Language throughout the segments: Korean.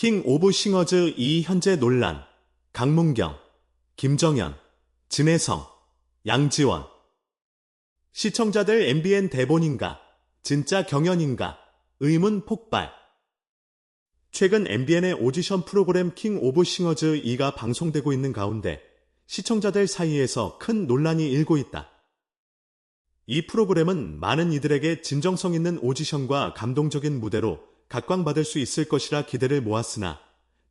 킹 오브 싱어즈 2 현재 논란, 강문경, 김정현, 진혜성, 양지원. 시청자들 MBN 대본인가, 진짜 경연인가, 의문 폭발. 최근 MBN의 오디션 프로그램 킹 오브 싱어즈 2가 방송되고 있는 가운데 시청자들 사이에서 큰 논란이 일고 있다. 이 프로그램은 많은 이들에게 진정성 있는 오디션과 감동적인 무대로 각광받을 수 있을 것이라 기대를 모았으나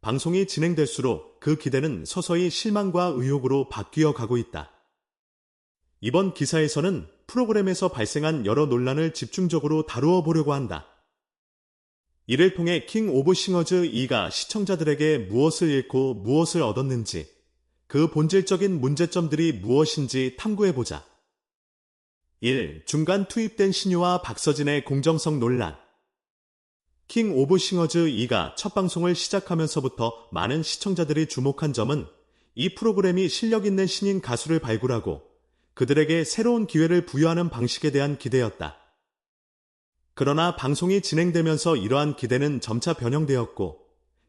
방송이 진행될수록 그 기대는 서서히 실망과 의혹으로 바뀌어 가고 있다. 이번 기사에서는 프로그램에서 발생한 여러 논란을 집중적으로 다루어 보려고 한다. 이를 통해 킹 오브 싱어즈 2가 시청자들에게 무엇을 잃고 무엇을 얻었는지, 그 본질적인 문제점들이 무엇인지 탐구해보자. 1. 중간 투입된 신유와 박서진의 공정성 논란. 킹 오브 싱어즈 2가 첫 방송을 시작하면서부터 많은 시청자들이 주목한 점은 이 프로그램이 실력 있는 신인 가수를 발굴하고 그들에게 새로운 기회를 부여하는 방식에 대한 기대였다. 그러나 방송이 진행되면서 이러한 기대는 점차 변형되었고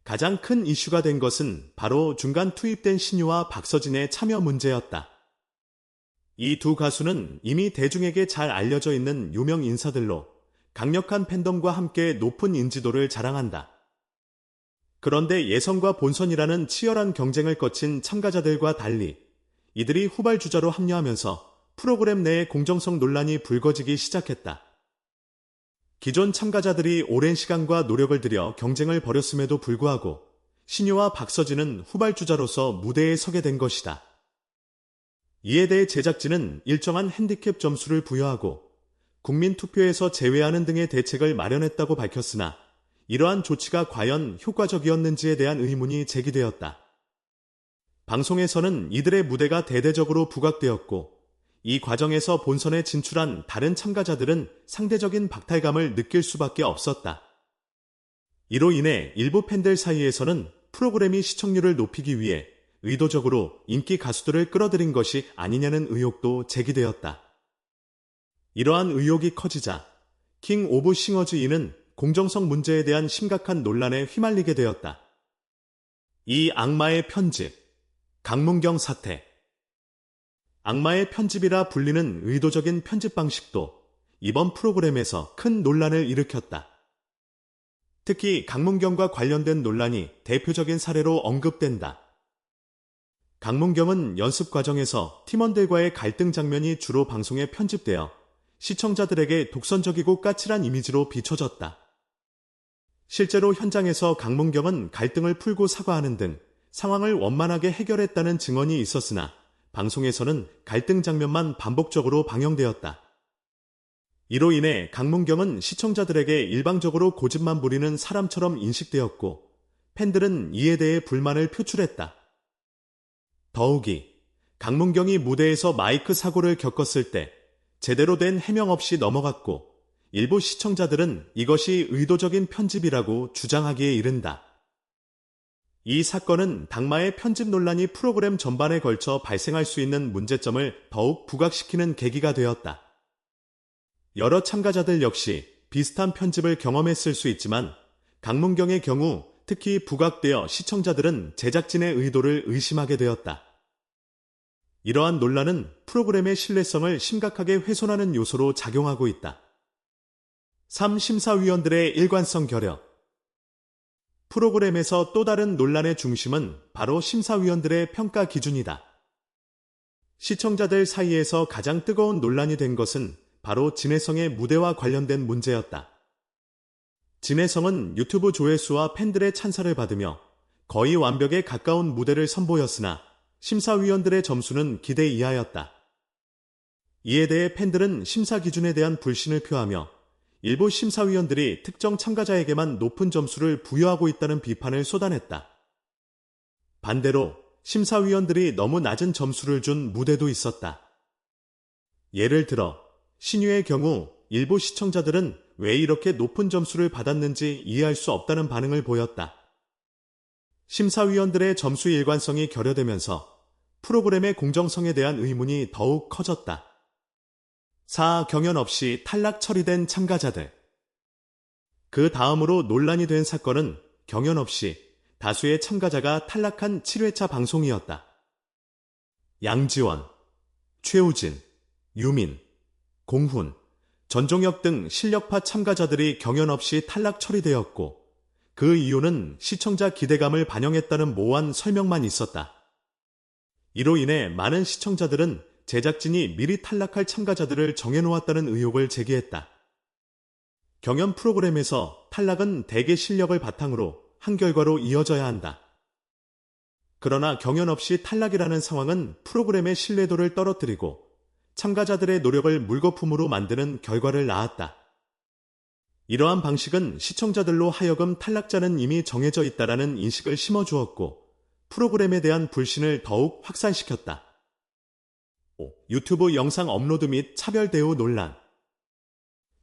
가장 큰 이슈가 된 것은 바로 중간 투입된 신유와 박서진의 참여 문제였다. 이 두 가수는 이미 대중에게 잘 알려져 있는 유명 인사들로 강력한 팬덤과 함께 높은 인지도를 자랑한다. 그런데 예선과 본선이라는 치열한 경쟁을 거친 참가자들과 달리 이들이 후발주자로 합류하면서 프로그램 내의 공정성 논란이 불거지기 시작했다. 기존 참가자들이 오랜 시간과 노력을 들여 경쟁을 벌였음에도 불구하고 신유와 박서진은 후발주자로서 무대에 서게 된 것이다. 이에 대해 제작진은 일정한 핸디캡 점수를 부여하고 국민투표에서 제외하는 등의 대책을 마련했다고 밝혔으나 이러한 조치가 과연 효과적이었는지에 대한 의문이 제기되었다. 방송에서는 이들의 무대가 대대적으로 부각되었고 이 과정에서 본선에 진출한 다른 참가자들은 상대적인 박탈감을 느낄 수밖에 없었다. 이로 인해 일부 팬들 사이에서는 프로그램이 시청률을 높이기 위해 의도적으로 인기 가수들을 끌어들인 것이 아니냐는 의혹도 제기되었다. 이러한 의혹이 커지자 킹 오브 싱어즈 이는 공정성 문제에 대한 심각한 논란에 휘말리게 되었다. 이 악마의 편집, 강문경 사태. 악마의 편집이라 불리는 의도적인 편집 방식도 이번 프로그램에서 큰 논란을 일으켰다. 특히 강문경과 관련된 논란이 대표적인 사례로 언급된다. 강문경은 연습 과정에서 팀원들과의 갈등 장면이 주로 방송에 편집되어 시청자들에게 독선적이고 까칠한 이미지로 비춰졌다. 실제로 현장에서 강문경은 갈등을 풀고 사과하는 등 상황을 원만하게 해결했다는 증언이 있었으나 방송에서는 갈등 장면만 반복적으로 방영되었다. 이로 인해 강문경은 시청자들에게 일방적으로 고집만 부리는 사람처럼 인식되었고 팬들은 이에 대해 불만을 표출했다. 더욱이 강문경이 무대에서 마이크 사고를 겪었을 때 제대로 된 해명 없이 넘어갔고 일부 시청자들은 이것이 의도적인 편집이라고 주장하기에 이른다. 이 사건은 당마의 편집 논란이 프로그램 전반에 걸쳐 발생할 수 있는 문제점을 더욱 부각시키는 계기가 되었다. 여러 참가자들 역시 비슷한 편집을 경험했을 수 있지만 강문경의 경우 특히 부각되어 시청자들은 제작진의 의도를 의심하게 되었다. 이러한 논란은 프로그램의 신뢰성을 심각하게 훼손하는 요소로 작용하고 있다. 3. 심사위원들의 일관성 결여 프로그램에서 또 다른 논란의 중심은 바로 심사위원들의 평가 기준이다. 시청자들 사이에서 가장 뜨거운 논란이 된 것은 바로 진해성의 무대와 관련된 문제였다. 진해성은 유튜브 조회수와 팬들의 찬사를 받으며 거의 완벽에 가까운 무대를 선보였으나 심사위원들의 점수는 기대 이하였다. 이에 대해 팬들은 심사 기준에 대한 불신을 표하며 일부 심사위원들이 특정 참가자에게만 높은 점수를 부여하고 있다는 비판을 쏟아냈다. 반대로 심사위원들이 너무 낮은 점수를 준 무대도 있었다. 예를 들어 신유의 경우 일부 시청자들은 왜 이렇게 높은 점수를 받았는지 이해할 수 없다는 반응을 보였다. 심사위원들의 점수 일관성이 결여되면서 프로그램의 공정성에 대한 의문이 더욱 커졌다. 4. 경연 없이 탈락 처리된 참가자들. 그 다음으로 논란이 된 사건은 경연 없이 다수의 참가자가 탈락한 7회차 방송이었다. 양지원, 최우진, 유민, 공훈, 전종혁 등 실력파 참가자들이 경연 없이 탈락 처리되었고 그 이유는 시청자 기대감을 반영했다는 모호한 설명만 있었다. 이로 인해 많은 시청자들은 제작진이 미리 탈락할 참가자들을 정해놓았다는 의혹을 제기했다. 경연 프로그램에서 탈락은 대개 실력을 바탕으로 한 결과로 이어져야 한다. 그러나 경연 없이 탈락이라는 상황은 프로그램의 신뢰도를 떨어뜨리고 참가자들의 노력을 물거품으로 만드는 결과를 낳았다. 이러한 방식은 시청자들로 하여금 탈락자는 이미 정해져 있다라는 인식을 심어주었고 프로그램에 대한 불신을 더욱 확산시켰다. 5. 유튜브 영상 업로드 및 차별 대우 논란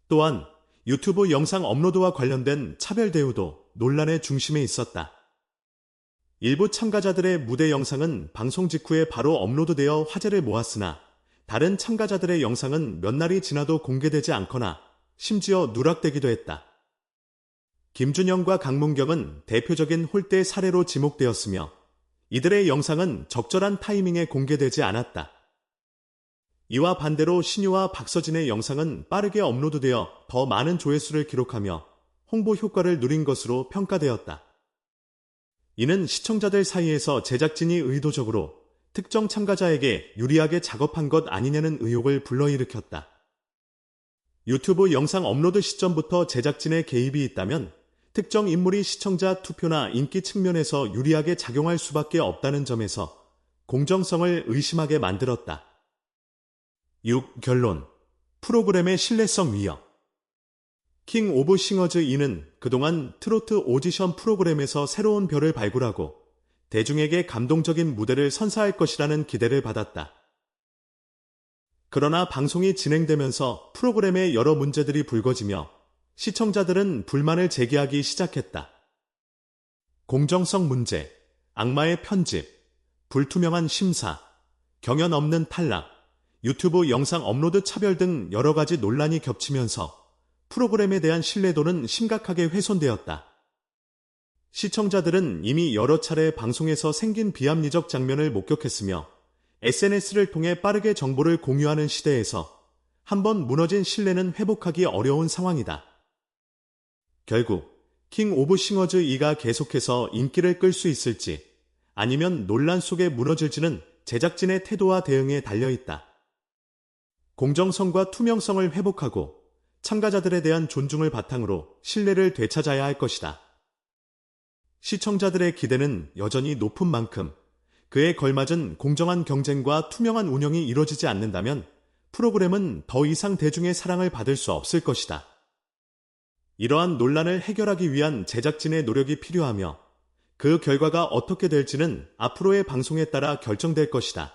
또한 유튜브 영상 업로드와 관련된 차별 대우도 논란의 중심에 있었다. 일부 참가자들의 무대 영상은 방송 직후에 바로 업로드되어 화제를 모았으나 다른 참가자들의 영상은 몇 날이 지나도 공개되지 않거나 심지어 누락되기도 했다. 김준영과 강문경은 대표적인 홀대 사례로 지목되었으며 이들의 영상은 적절한 타이밍에 공개되지 않았다. 이와 반대로 신유와 박서진의 영상은 빠르게 업로드되어 더 많은 조회수를 기록하며 홍보 효과를 누린 것으로 평가되었다. 이는 시청자들 사이에서 제작진이 의도적으로 특정 참가자에게 유리하게 작업한 것 아니냐는 의혹을 불러일으켰다. 유튜브 영상 업로드 시점부터 제작진의 개입이 있다면 특정 인물이 시청자 투표나 인기 측면에서 유리하게 작용할 수밖에 없다는 점에서 공정성을 의심하게 만들었다. 6. 결론 프로그램의 신뢰성 위협 킹 오브 싱어즈 2는 그동안 트로트 오디션 프로그램에서 새로운 별을 발굴하고 대중에게 감동적인 무대를 선사할 것이라는 기대를 받았다. 그러나 방송이 진행되면서 프로그램에 여러 문제들이 불거지며 시청자들은 불만을 제기하기 시작했다. 공정성 문제, 악마의 편집, 불투명한 심사, 경연 없는 탈락, 유튜브 영상 업로드 차별 등 여러 가지 논란이 겹치면서 프로그램에 대한 신뢰도는 심각하게 훼손되었다. 시청자들은 이미 여러 차례 방송에서 생긴 비합리적 장면을 목격했으며 SNS를 통해 빠르게 정보를 공유하는 시대에서 한번 무너진 신뢰는 회복하기 어려운 상황이다. 결국 킹 오브 싱어즈 2가 계속해서 인기를 끌 수 있을지 아니면 논란 속에 무너질지는 제작진의 태도와 대응에 달려있다. 공정성과 투명성을 회복하고 참가자들에 대한 존중을 바탕으로 신뢰를 되찾아야 할 것이다. 시청자들의 기대는 여전히 높은 만큼 그에 걸맞은 공정한 경쟁과 투명한 운영이 이루어지지 않는다면 프로그램은 더 이상 대중의 사랑을 받을 수 없을 것이다. 이러한 논란을 해결하기 위한 제작진의 노력이 필요하며 그 결과가 어떻게 될지는 앞으로의 방송에 따라 결정될 것이다.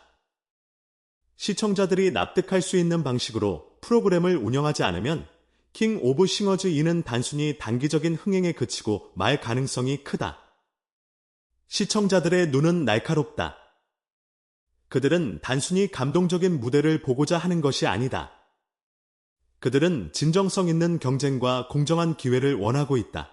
시청자들이 납득할 수 있는 방식으로 프로그램을 운영하지 않으면 킹 오브 싱어즈 2는 단순히 단기적인 흥행에 그치고 말 가능성이 크다. 시청자들의 눈은 날카롭다. 그들은 단순히 감동적인 무대를 보고자 하는 것이 아니다. 그들은 진정성 있는 경쟁과 공정한 기회를 원하고 있다.